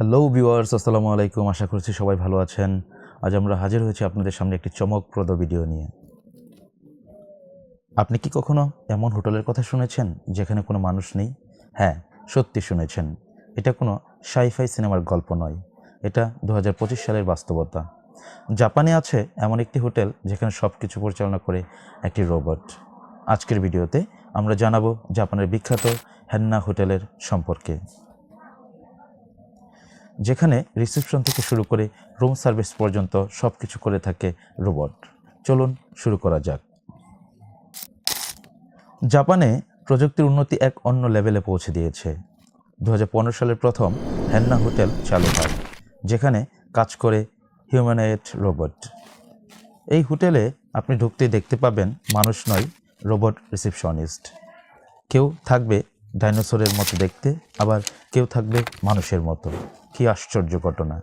Hello viewers আসসালামু আলাইকুম। আশা করছি সবাই ভালো আছেন। আজ আমরা হাজির হয়েছি আপনাদের সামনে একটি চমকপ্রদ ভিডিও নিয়ে। আপনি কি কখনো এমন হোটেলের কথা শুনেছেন যেখানে কোনো মানুষ নেই? হ্যাঁ সত্যি শুনেছেন। এটা কোনো সাইফাই সিনেমার গল্প নয়। এটা দু হাজার পঁচিশ সালের বাস্তবতা। জাপানে আছে এমন একটি হোটেল যেখানে সব কিছু পরিচালনা করে একটি রোবট। আজকের ভিডিওতে আমরা জানাব জাপানের বিখ্যাত হেন্না হোটেলের সম্পর্কে। যেখানে রিসেপশন থেকে শুরু করে রুম সার্ভিস পর্যন্ত সব কিছু করে থাকে রোবট চলুন শুরু করা যাক। জাপানে প্রযুক্তির উন্নতি এক অন্য লেভেলে পৌঁছে দিয়েছে। দু হাজার পনেরো সালের প্রথম হেন্না হোটেল চালু হয়, যেখানে কাজ করে হিউম্যানয়েড রোবট এই হোটেলে আপনি ঢুকতেই দেখতে পাবেন মানুষ নয় রোবট রিসেপশনিস্ট কেউ থাকবে ডাইনোসরের মতো দেখতে, আবার কেউ থাকবে মানুষের মতো। কি আশ্চর্য ঘটনা?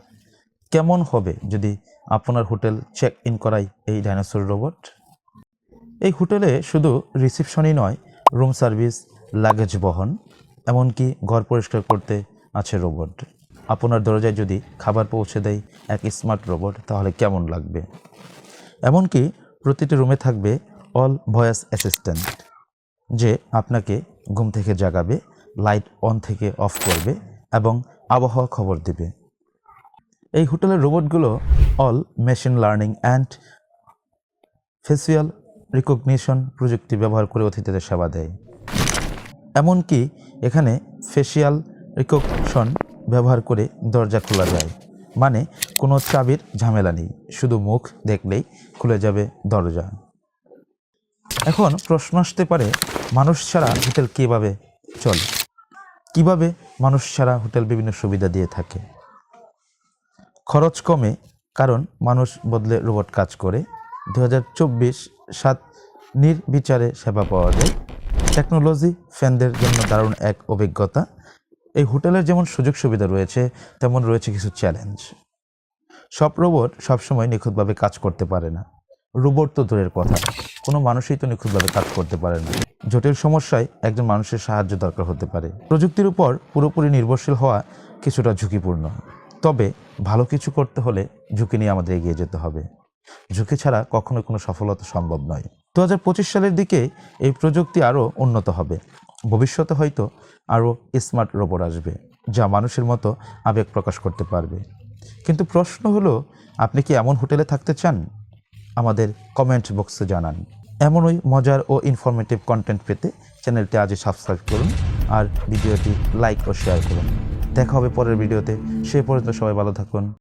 কেমন হবে যদি আপনার হোটেল চেক ইন করাই এই ডাইনোসর রোবট এই হোটেলে শুধু রিসেপশনই নয় রুম সার্ভিস লাগেজ বহন, এমনকি ঘর পরিষ্কার করতে আছে রোবট আপনার দরজায় যদি খাবার পৌঁছে দেয় এক স্মার্ট রোবট তাহলে কেমন লাগবে? এমনকি প্রতিটি রুমে থাকবে অল ভয়েস অ্যাসিস্ট্যান্ট যে আপনাকে ঘুম থেকে জাগাবে লাইট অন থেকে অফ করবে এবং আবহাওয়া খবর দেবে। এই হোটেলের রোবটগুলো all machine learning and facial recognition প্রযুক্তি ব্যবহার করে অতিথিদের সেবা দেয়। এমনকি এখানে ফেসিয়াল রিকগনিশন ব্যবহার করে দরজা খোলা যায়। মানে কোনো চাবির ঝামেলা নেই, শুধু মুখ দেখলেই খুলে যাবে দরজা। এখন প্রশ্ন আসতে পারে, মানুষ ছাড়া হোটেল কীভাবে চলে? কীভাবে মানুষ ছাড়া হোটেল বিভিন্ন সুবিধা দিয়ে থাকে। খরচ কমে কারণ মানুষ বদলে রোবট কাজ করে। দু হাজার চব্বিশ সাত নির্বিচারে সেবা পাওয়া যায়। টেকনোলজি ফ্যানদের জন্য দারুণ এক অভিজ্ঞতা। এই হোটেলের যেমন সুযোগ সুবিধা রয়েছে, তেমন রয়েছে কিছু চ্যালেঞ্জ। সব রোবট সবসময় নিখুঁতভাবে কাজ করতে পারে না। রোবট তো দূরের কথা, কোনো মানুষই তো নিখুঁতভাবে কাজ করতে পারে না। জটিল সমস্যায় একজন মানুষের সাহায্য দরকার হতে পারে। প্রযুক্তির উপর পুরোপুরি নির্ভরশীল হওয়া কিছুটা ঝুঁকিপূর্ণ। তবে ভালো কিছু করতে হলে ঝুঁকি নিয়ে আমাদের এগিয়ে যেতে হবে। ঝুঁকি ছাড়া কখনো কোনো সফলতা সম্ভব নয়। দু হাজার পঁচিশ সালের দিকে এই প্রযুক্তি আরও উন্নত হবে। ভবিষ্যতে হয়তো আরও স্মার্ট রোবট আসবে, যা মানুষের মতো আবেগ প্রকাশ করতে পারবে। কিন্তু প্রশ্ন হলো, আপনি কি এমন হোটেলে থাকতে চান? আমাদের কমেন্ট বক্সে জানান। এমনই মজার ও ইনফরমেটিভ কন্টেন্ট পেতে চ্যানেলটি আজই সাবস্ক্রাইব করুন আর ভিডিওটি লাইক ও শেয়ার করুন। দেখা হবে পরের ভিডিওতে। সে পর্যন্ত সবাই ভালো থাকুন।